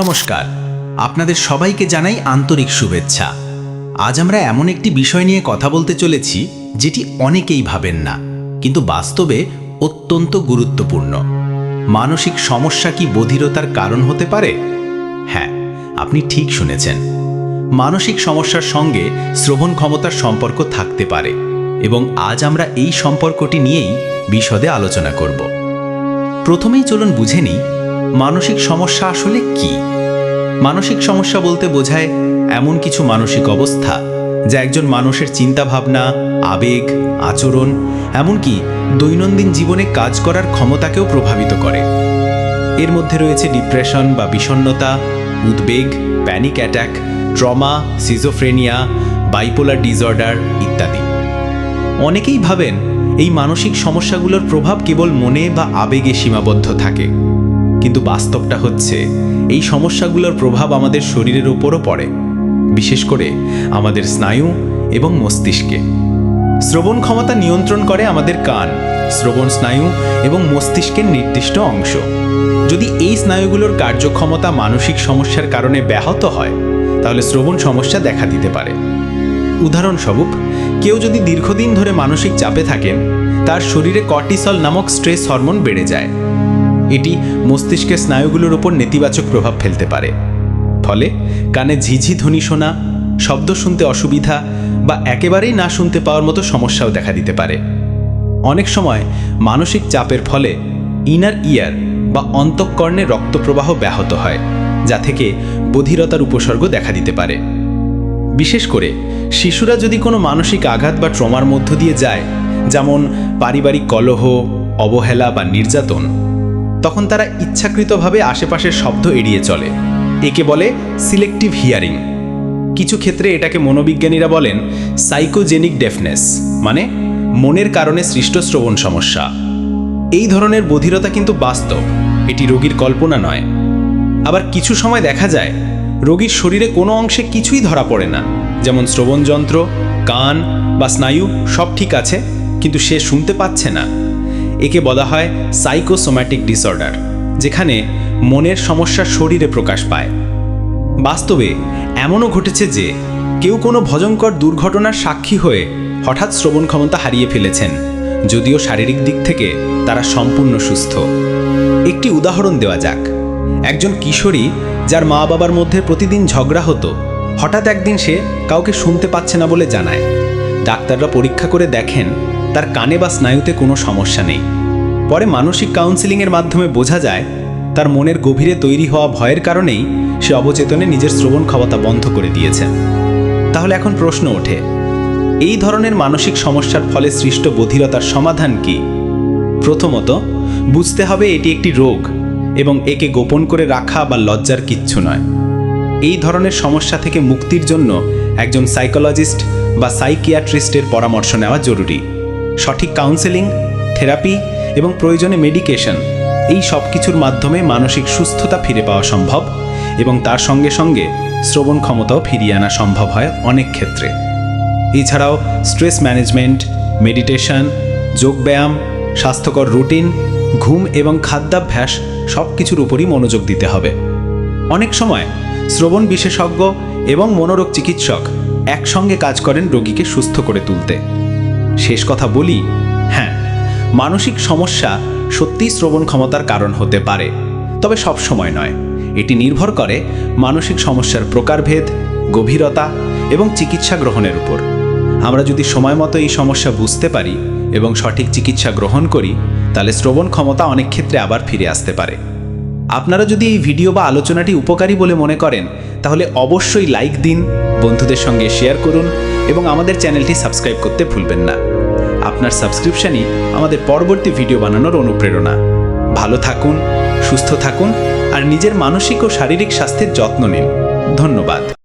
নমস্কার। আপনাদের সবাইকে জানাই আন্তরিক শুভেচ্ছা। আজ আমরা এমন একটি বিষয় নিয়ে কথা বলতে চলেছি, যেটি অনেকেই ভাবেন না, কিন্তু বাস্তবে অত্যন্ত গুরুত্বপূর্ণ। মানসিক সমস্যা কি বধিরতার কারণ হতে পারে? হ্যাঁ আপনি ঠিক শুনেছেন। মানসিক সমস্যার সঙ্গে শ্রবণ ক্ষমতার সম্পর্ক থাকতে পারে, এবং আজ আমরা এই সম্পর্কটি নিয়েই বিশদে আলোচনা করব। প্রথমেই চলুন বুঝে নিই মানসিক সমস্যা আসলে কি? মানসিক সমস্যা বলতে বোঝায় এমন কিছু মানসিক অবস্থা যা একজন মানুষের চিন্তাভাবনা, আবেগ, আচরণ, এমনকি দৈনন্দিন জীবনে কাজ করার ক্ষমতাকেও প্রভাবিত করে। এর মধ্যে রয়েছে ডিপ্রেশন বা বিষণ্ণতা, উদ্বেগ, panic attack, trauma, schizophrenia, bipolar disorder ইত্যাদি। অনেকেই ভাবেন এই মানসিক সমস্যাগুলোর প্রভাব কেবল মনে বা আবেগে সীমাবদ্ধ থাকে। কিন্তু বাস্তবটা হচ্ছে, এই সমস্যাগুলোর প্রভাব আমাদের শরীরের উপরও পড়ে, বিশেষ করে আমাদের স্নায়ু এবং মস্তিষ্কে। শ্রবণ ক্ষমতা নিয়ন্ত্রণ করে আমাদের কান, শ্রবণ স্নায়ু এবং মস্তিষ্কের নির্দিষ্ট অংশ। যদি এই স্নায়ুগুলোর কার্যক্ষমতা মানসিক সমস্যার কারণে ব্যাহত হয়, তাহলে শ্রবণ সমস্যা দেখা দিতে পারে। উদাহরণস্বরূপ, কেউ যদি দীর্ঘদিন ধরে মানসিক চাপে থাকেন, তার শরীরে কর্টিসল নামক স্ট্রেস হরমোন বেড়ে যায়। এটি মস্তিষ্কের স্নায়ুগুলোর উপর নেতিবাচক প্রভাব ফেলতে পারে। ফলে কানে ঝিঝি ধ্বনি শোনা, শব্দ শুনতে অসুবিধা বা একেবারেই না শুনতে পাওয়ার মতো সমস্যাও দেখা দিতে পারে। অনেক সময় মানসিক চাপের ফলে ইনার ইয়ার বা অন্তঃকর্ণে রক্তপ্রবাহ ব্যাহত হয়, যা থেকে বধিরতার উপসর্গ দেখা দিতে পারে। বিশেষ করে শিশুরা যদি কোনো মানসিক আঘাত বা ট্রমার মধ্য দিয়ে যায়, যেমন পারিবারিক কলহ, অবহেলা বা নির্যাতন তখন তারা ইচ্ছাকৃতভাবে আশেপাশের শব্দ এড়িয়ে চলে। একে বলে সিলেক্টিভ হিয়ারিং। কিছু ক্ষেত্রে এটাকে মনোবিজ্ঞানীরা বলেন সাইকোজেনিক ডেফনেস মানে মনের কারণে সৃষ্ট শ্রবণ সমস্যা। এই ধরনের বধিরতা কিন্তু বাস্তব, এটি রোগীর কল্পনা নয়। আবার কিছু সময় দেখা যায়, রোগীর শরীরে কোনো অংশে কিছুই ধরা পড়ে না, যেমন শ্রবণযন্ত্র, কান বা স্নায়ু সব ঠিক আছে, কিন্তু সে শুনতে পাচ্ছে না। একে বলা হয় সাইকোসোম্যাটিক ডিসঅর্ডার যেখানে মনের সমস্যা শরীরে প্রকাশ পায়। বাস্তবে এমনও ঘটেছে যে কেউ কোনো ভজঙ্কর দুর্ঘটনার সাক্ষী হয়ে হঠাৎ শ্রবণ ক্ষমতা হারিয়ে ফেলেছেন, যদিও শারীরিক দিক থেকে তারা সম্পূর্ণ সুস্থ। একটি উদাহরণ দেওয়া যাক। একজন কিশোরী যার মা বাবার মধ্যে প্রতিদিন ঝগড়া হতো, হঠাৎ একদিন সে কাউকে শুনতে পাচ্ছে না বলে জানায়। ডাক্তাররা পরীক্ষা করে দেখেন তার কানে বা স্নায়ুতে কোনো সমস্যা নেই। পরে মানসিক কাউন্সিলিংয়ের মাধ্যমে বোঝা যায়, তার মনের গভীরে তৈরি হওয়া ভয়ের কারণেই সে অবচেতনে নিজের শ্রবণ ক্ষমতা বন্ধ করে দিয়েছে। তাহলে এখন প্রশ্ন ওঠে, এই ধরনের মানসিক সমস্যার ফলে সৃষ্ট বধিরতার সমাধান কি? প্রথমত, বুঝতে হবে এটি একটি রোগ এবং একে গোপন করে রাখা বা লজ্জার কিচ্ছু নয়। এই ধরনের সমস্যা থেকে মুক্তির জন্য একজন সাইকোলজিস্ট বা সাইকিয়াট্রিস্টের পরামর্শ নেওয়া জরুরি। সঠিক কাউন্সেলিং থেরাপি এবং প্রয়োজনে মেডিকেশন এই সব কিছুর মাধ্যমে মানসিক সুস্থতা ফিরে পাওয়া সম্ভব এবং তার সঙ্গে সঙ্গে শ্রবণ ক্ষমতাও ফিরিয়ে আনা সম্ভব হয় অনেক ক্ষেত্রে। এছাড়াও স্ট্রেস ম্যানেজমেন্ট মেডিটেশন যোগব্যায়াম, স্বাস্থ্যকর রুটিন ঘুম এবং খাদ্যাভ্যাস সব কিছুর উপরই মনোযোগ দিতে হবে। অনেক সময় শ্রবণ বিশেষজ্ঞ এবং মনোরোগ চিকিৎসক একসঙ্গে কাজ করেন রোগীকে সুস্থ করে তুলতে। শেষ কথা বলি হ্যাঁ মানসিক সমস্যা সত্যিই শ্রবণ ক্ষমতার কারণ হতে পারে, তবে সব সময় নয়। এটি নির্ভর করে মানসিক সমস্যার প্রকারভেদ, গভীরতা এবং চিকিৎসা গ্রহণের উপর। আমরা যদি সময় মতো এই সমস্যা বুঝতে পারি এবং সঠিক চিকিৎসা গ্রহণ করি, তাহলে শ্রবণ ক্ষমতা অনেক ক্ষেত্রে আবার ফিরে আসতে পারে। আপনারা যদি এই ভিডিও বা আলোচনাটি উপকারী বলে মনে করেন, তাহলে অবশ্যই লাইক দিন, বন্ধুদের সঙ্গে শেয়ার করুন এবং আমাদের চ্যানেলটি সাবস্ক্রাইব করতে ভুলবেন না। আপনার সাবস্ক্রিপশানই আমাদের পরবর্তী ভিডিও বানানোর অনুপ্রেরণা। ভালো থাকুন, সুস্থ থাকুন, আর নিজের মানসিক ও শারীরিক স্বাস্থ্যের যত্ন নিন। ধন্যবাদ।